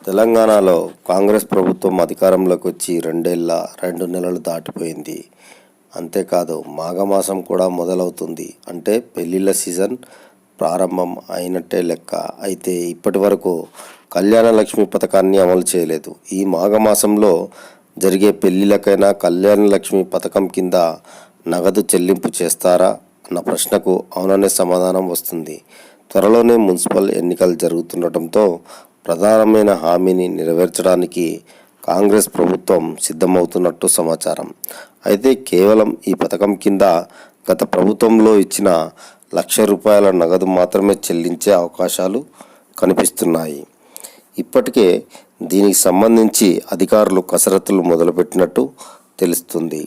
తెలంగాణలో కాంగ్రెస్ ప్రభుత్వం అధికారంలోకి వచ్చి రెండేళ్ళ రెండు నెలలు దాటిపోయింది. అంతేకాదు మాఘమాసం కూడా మొదలవుతుంది. అంటే పెళ్ళిళ్ళ సీజన్ ప్రారంభం అయినట్టే లెక్క. అయితే ఇప్పటి వరకు కళ్యాణ లక్ష్మి పథకాన్ని అమలు చేయలేదు. ఈ మాఘమాసంలో జరిగే పెళ్ళిళ్ళకైనా కళ్యాణ లక్ష్మి పథకం కింద నగదు చెల్లింపు చేస్తారా అన్న ప్రశ్నకు అవుననే సమాధానం వస్తుంది. త్వరలోనే మున్సిపల్ ఎన్నికలు జరుగుతుండటంతో ప్రధానమైన హామీని నెరవేర్చడానికి కాంగ్రెస్ ప్రభుత్వం సిద్ధమవుతున్నట్టు సమాచారం. అయితే కేవలం ఈ పథకం కింద గత ప్రభుత్వంలో ఇచ్చిన లక్ష రూపాయల నగదు మాత్రమే చెల్లించే అవకాశాలు కనిపిస్తున్నాయి. ఇప్పటికే దీనికి సంబంధించి అధికారులు కసరత్తులు మొదలుపెట్టినట్టు తెలుస్తుంది.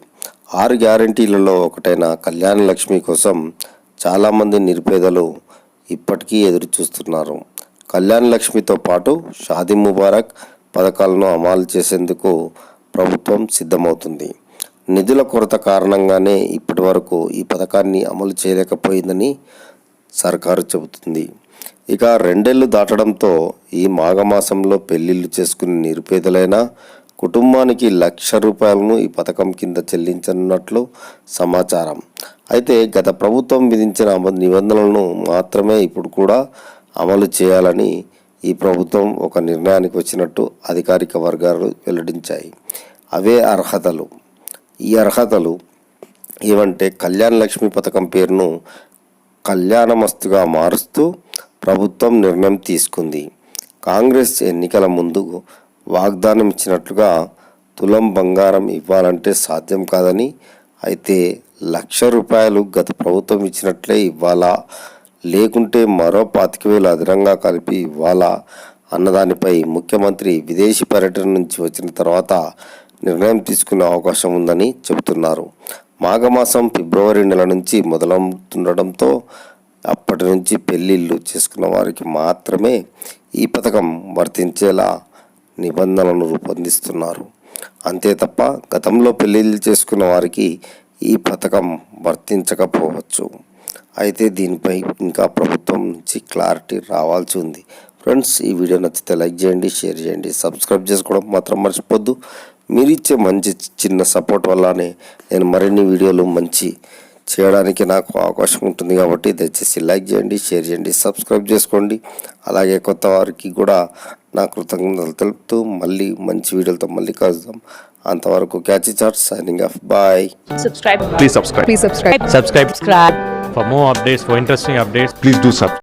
ఆరు గ్యారంటీలలో ఒకటైన కళ్యాణ లక్ష్మి కోసం చాలామంది నిరుపేదలు ఇప్పటికీ ఎదురు చూస్తున్నారు కళ్యాణ్ లక్ష్మితో పాటు షాదీ ముబారక్ పథకాలను అమలు చేసేందుకు ప్రభుత్వం సిద్ధమవుతుంది. నిధుల కొరత కారణంగానే ఇప్పటి వరకు ఈ పథకాన్ని అమలు చేయలేకపోయిందని సర్కారు చెబుతుంది. ఇక రెండేళ్ళు దాటడంతో ఈ మాఘమాసంలో పెళ్ళిళ్ళు చేసుకునే నిరుపేదలైన కుటుంబానికి లక్ష రూపాయలను ఈ పథకం కింద చెల్లించనున్నట్లు సమాచారం. అయితే గత ప్రభుత్వం విధించిన నిబంధనలను మాత్రమే ఇప్పుడు కూడా అమలు చేయాలని ఈ ప్రభుత్వం ఒక నిర్ణయానికి వచ్చినట్టు అధికారిక వర్గాలు వెల్లడించాయి. అవే అర్హతలు. ఈ అర్హతలు ఏవంటే కళ్యాణ లక్ష్మి పథకం పేరును కళ్యాణమస్తుగా మారుస్తూ ప్రభుత్వం నిర్ణయం తీసుకుంది. కాంగ్రెస్ ఎన్నికల ముందు వాగ్దానం ఇచ్చినట్లుగా తులం బంగారం ఇవ్వాలంటే సాధ్యం కాదని అయితే లక్ష రూపాయలు గత ప్రభుత్వం ఇచ్చినట్లే ఇవ్వాలా? లేకుంటే మరో పాతిక వేలు అదనంగా కలిపి ఇవ్వాలా అన్నదానిపై ముఖ్యమంత్రి విదేశీ పర్యటన నుంచి వచ్చిన తర్వాత నిర్ణయం తీసుకునే అవకాశం ఉందని చెబుతున్నారు. మాఘమాసం ఫిబ్రవరి నెల నుంచి మొదలవుతుండడంతో అప్పటి నుంచి పెళ్ళిళ్ళు చేసుకున్న వారికి మాత్రమే ఈ పథకం వర్తించేలా నిబంధనలను రూపొందిస్తున్నారు. అంతే తప్ప గతంలో పెళ్ళిళ్ళు చేసుకున్న వారికి ఈ పథకం వర్తించకపోవచ్చు. అయితే దీనిపై ఇంకా ప్రభుత్వం నుంచి క్లారిటీ రావాల్సి ఉంది. ఫ్రెండ్స్ ఈ వీడియో నచ్చితే లైక్ చేయండి షేర్ చేయండి సబ్స్క్రైబ్ చేసుకోవడం మాత్రం మర్చిపోద్దు. మీరు ఇచ్చే మంచి చిన్న సపోర్ట్ వల్లనే నేను మరిన్ని వీడియోలు మంచి చేయడానికి నాకు అవకాశం ఉంటుంది కాబట్టి దయచేసి లైక్ చేయండి షేర్ చేయండి సబ్స్క్రైబ్ చేసుకోండి. అలాగే కొత్త వారికి కూడా నా కృతజ్ఞతలు తెలుపుతూ మళ్ళీ మంచి వీడియోలతో మళ్ళీ కలుద్దాం. అంతవరకు catch chart signing off bye please subscribe. Subscribe. Subscribe. For more updates for interesting updates Please do subscribe.